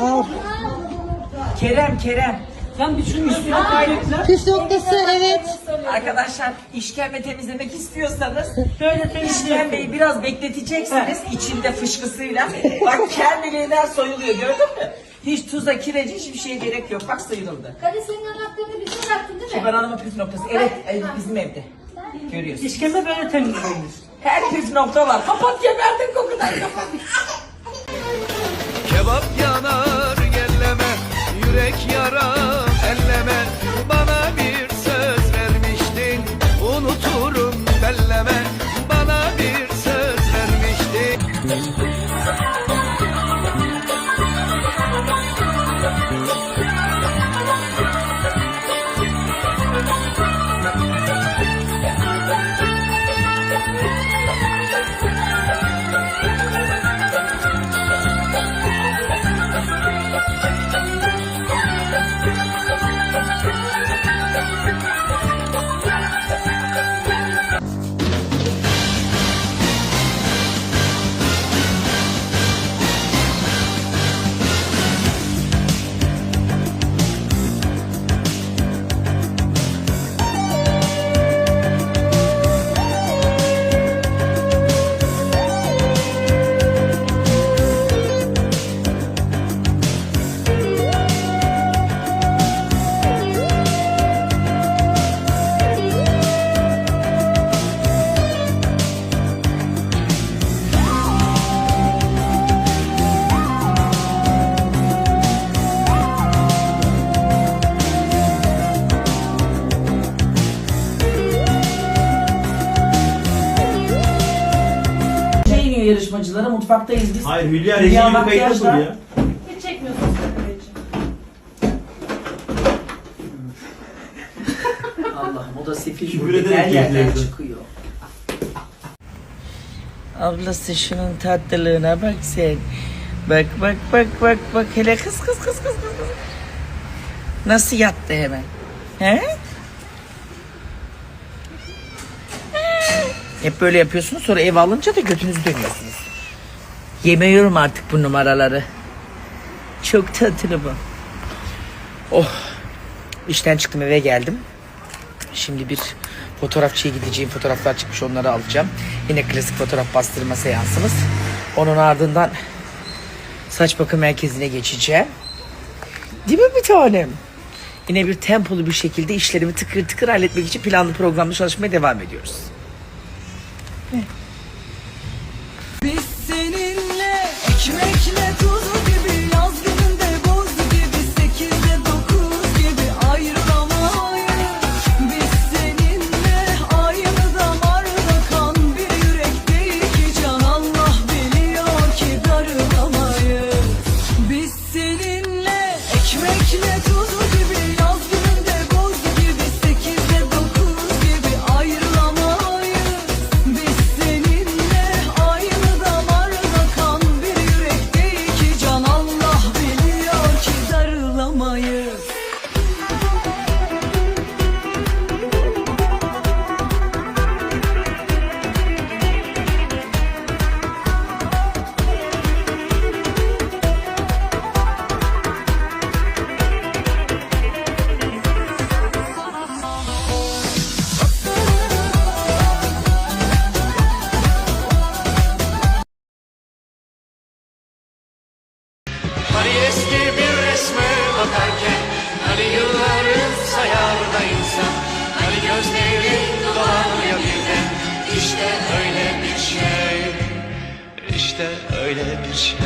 Al. Kerem Kerem. Sen bir şunun üstüne kaynakla. Püf noktası evet. Arkadaşlar işkembe temizlemek istiyorsanız Böyle işkembeyi temizleyin. biraz bekleteceksiniz içinde fışkısıyla. Bak kendiliğinden soyuluyor gördün mü? Hiç tuza, kirece hiçbir şeye gerek yok. Bak sayılıldı. Kadir senin anlattığını bize bıraktın değil mi? Kibar Hanım'ın püf noktası. Evet ev- bizim evde. Görüyorsun. İşkembe böyle temizlenir. Her püf nokta var. Kapat geberdin kokudan kapat. Yanar gelleme Yürek yarar elleme. Bana bir söz vermiştin Unuturum belleme. Bana bir söz vermiştin Mutfaktayız biz. Hayır Hülya Hülya reji makyajla- kayıtlı koy ya. Hiç çekmiyorsun sen öyle. Allah'ım o da sefil Küfür burada. ederek Her yerden yapıyordu. çıkıyor. Ablası şunun tatlılığına bak sen. Bak bak bak bak bak hele kız kız kız kız kız. kız. Nasıl yattı hemen? He? Hep böyle yapıyorsunuz sonra ev alınca da götünüzü dönüyorsunuz. Yemiyorum artık bu numaraları. Çok tatlı bu. Oh. İşten çıktım eve geldim. Şimdi bir fotoğrafçıya gideceğim. Fotoğraflar çıkmış onları alacağım. Yine klasik fotoğraf bastırma seansımız. Onun ardından saç bakım merkezine geçeceğim. Değil mi bir tanem? Yine bir tempolu bir şekilde işlerimi tıkır tıkır halletmek için planlı programlı çalışmaya devam ediyoruz. Biz İşte öyle bir şey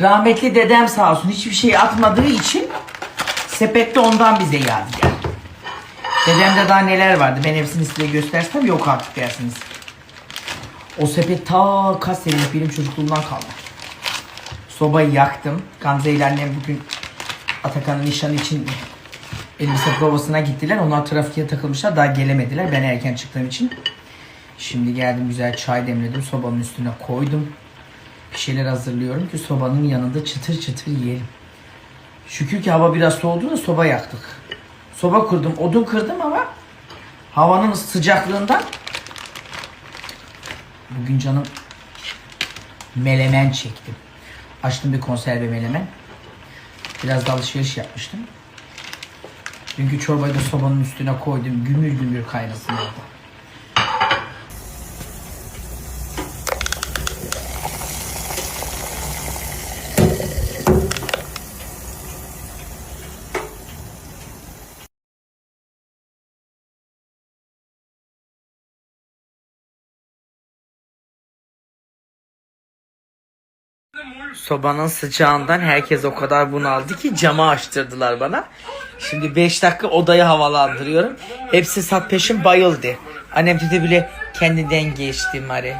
Rahmetli dedem sağ olsun hiçbir şey atmadığı için sepette ondan bize yadigar. Dedemde daha neler vardı ben hepsini size göstersem yok artık dersiniz. O sepet ta kaç senelik benim çocukluğumdan kaldı. Sobayı yaktım. Gamze ile annem bugün Atakan'ın nişanı için elbise provasına gittiler. Onlar trafiğe takılmışlar. Daha gelemediler. Ben erken çıktığım için. Şimdi geldim güzel çay demledim. Sobanın üstüne koydum. Bir şeyler hazırlıyorum ki sobanın yanında çıtır çıtır yiyelim. Şükür ki hava biraz soğudu da soba yaktık. Soba kurdum, odun kırdım ama havanın sıcaklığından bugün canım melemen çektim. Açtım bir konserve melemen. Biraz da alışveriş yapmıştım. Dünkü çorbayı da sobanın üstüne koydum. Gümül gümül kaynasın orada. Sobanın sıcağından herkes o kadar bunaldı ki camı açtırdılar bana. Şimdi 5 dakika odayı havalandırıyorum. Hepsi sat peşin bayıldı. Annem dedi bile kendinden geçti Mari.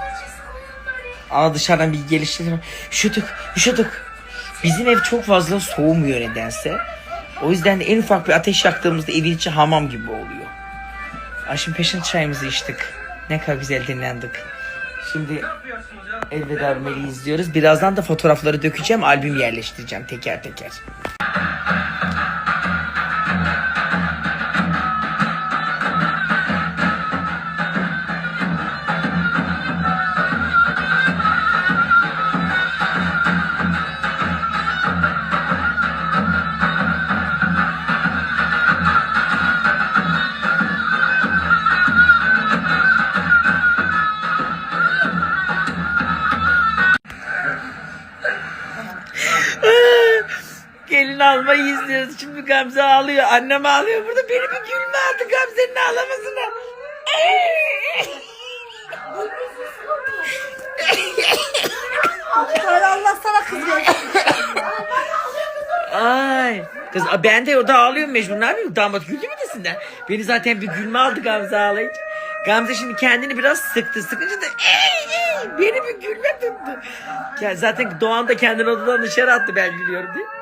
Ama dışarıdan bir geliştirdim. Üşüdük, üşüdük. Bizim ev çok fazla soğumuyor nedense. O yüzden de en ufak bir ateş yaktığımızda evin içi hamam gibi oluyor. Ay şimdi peşin çayımızı içtik. Ne kadar güzel dinlendik. Şimdi Elveda izliyoruz. Birazdan da fotoğrafları dökeceğim. Albüm yerleştireceğim teker teker. Şimdi Gamze ağlıyor. Annem ağlıyor burada. Beni bir gülme aldı Gamze'nin ağlamasına. Allah sana kız versin. Ay. Kız ben de orada ağlıyorum mecbur. Ne yapayım? Damat güldü mü desinler. Beni zaten bir gülme aldı Gamze ağlayınca. Gamze şimdi kendini biraz sıktı. Sıkınca da ey, ey, beni bir gülme tuttu. Ya zaten Doğan da kendini odadan dışarı attı ben gülüyorum diye.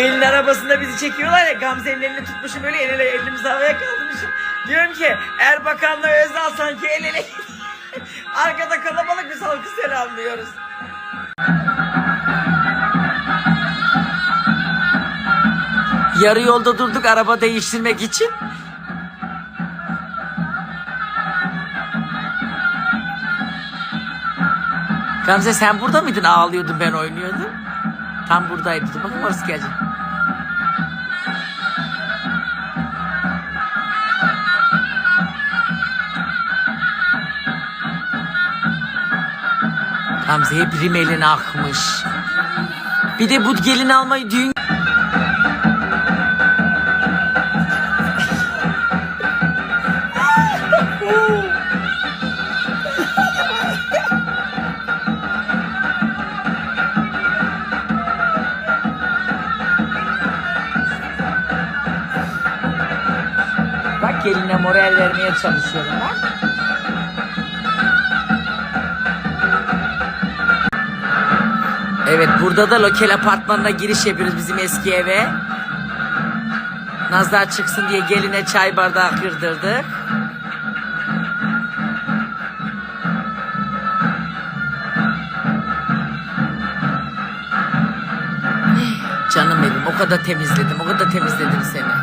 Gelin arabasında bizi çekiyorlar ya Gamze'nin elini tutmuşum böyle el ele elimizi havaya kaldırmışım. Diyorum ki Erbakan'la Özal sanki el ele Arkada kalabalık biz halkı selamlıyoruz. Yarı yolda durduk araba değiştirmek için. Gamze sen burada mıydın ağlıyordun ben oynuyordum. Tam buradaydı. Dur bakayım orası gelecek. Gamze hep rimelin akmış. Bir de bu gelin almayı düğün... geline moral vermeye çalışıyorum bak. Evet burada da lokal apartmanına giriş yapıyoruz bizim eski eve. Nazlar çıksın diye geline çay bardağı kırdırdık. Canım benim o kadar temizledim o kadar temizledim seni.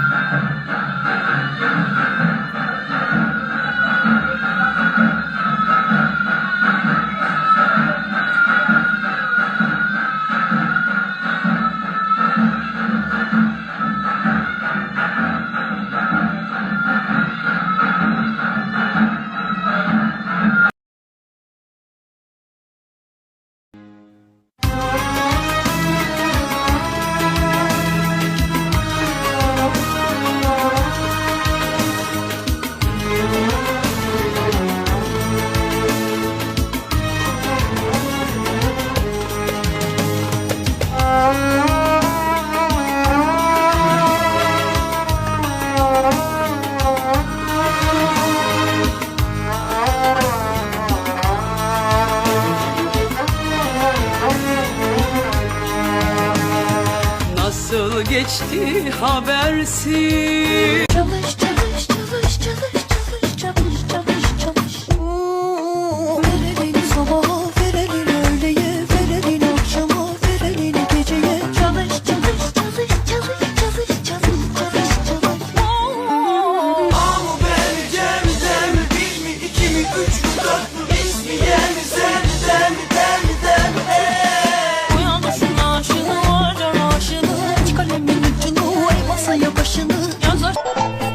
Gitti habersiz. Çalış çalış よし。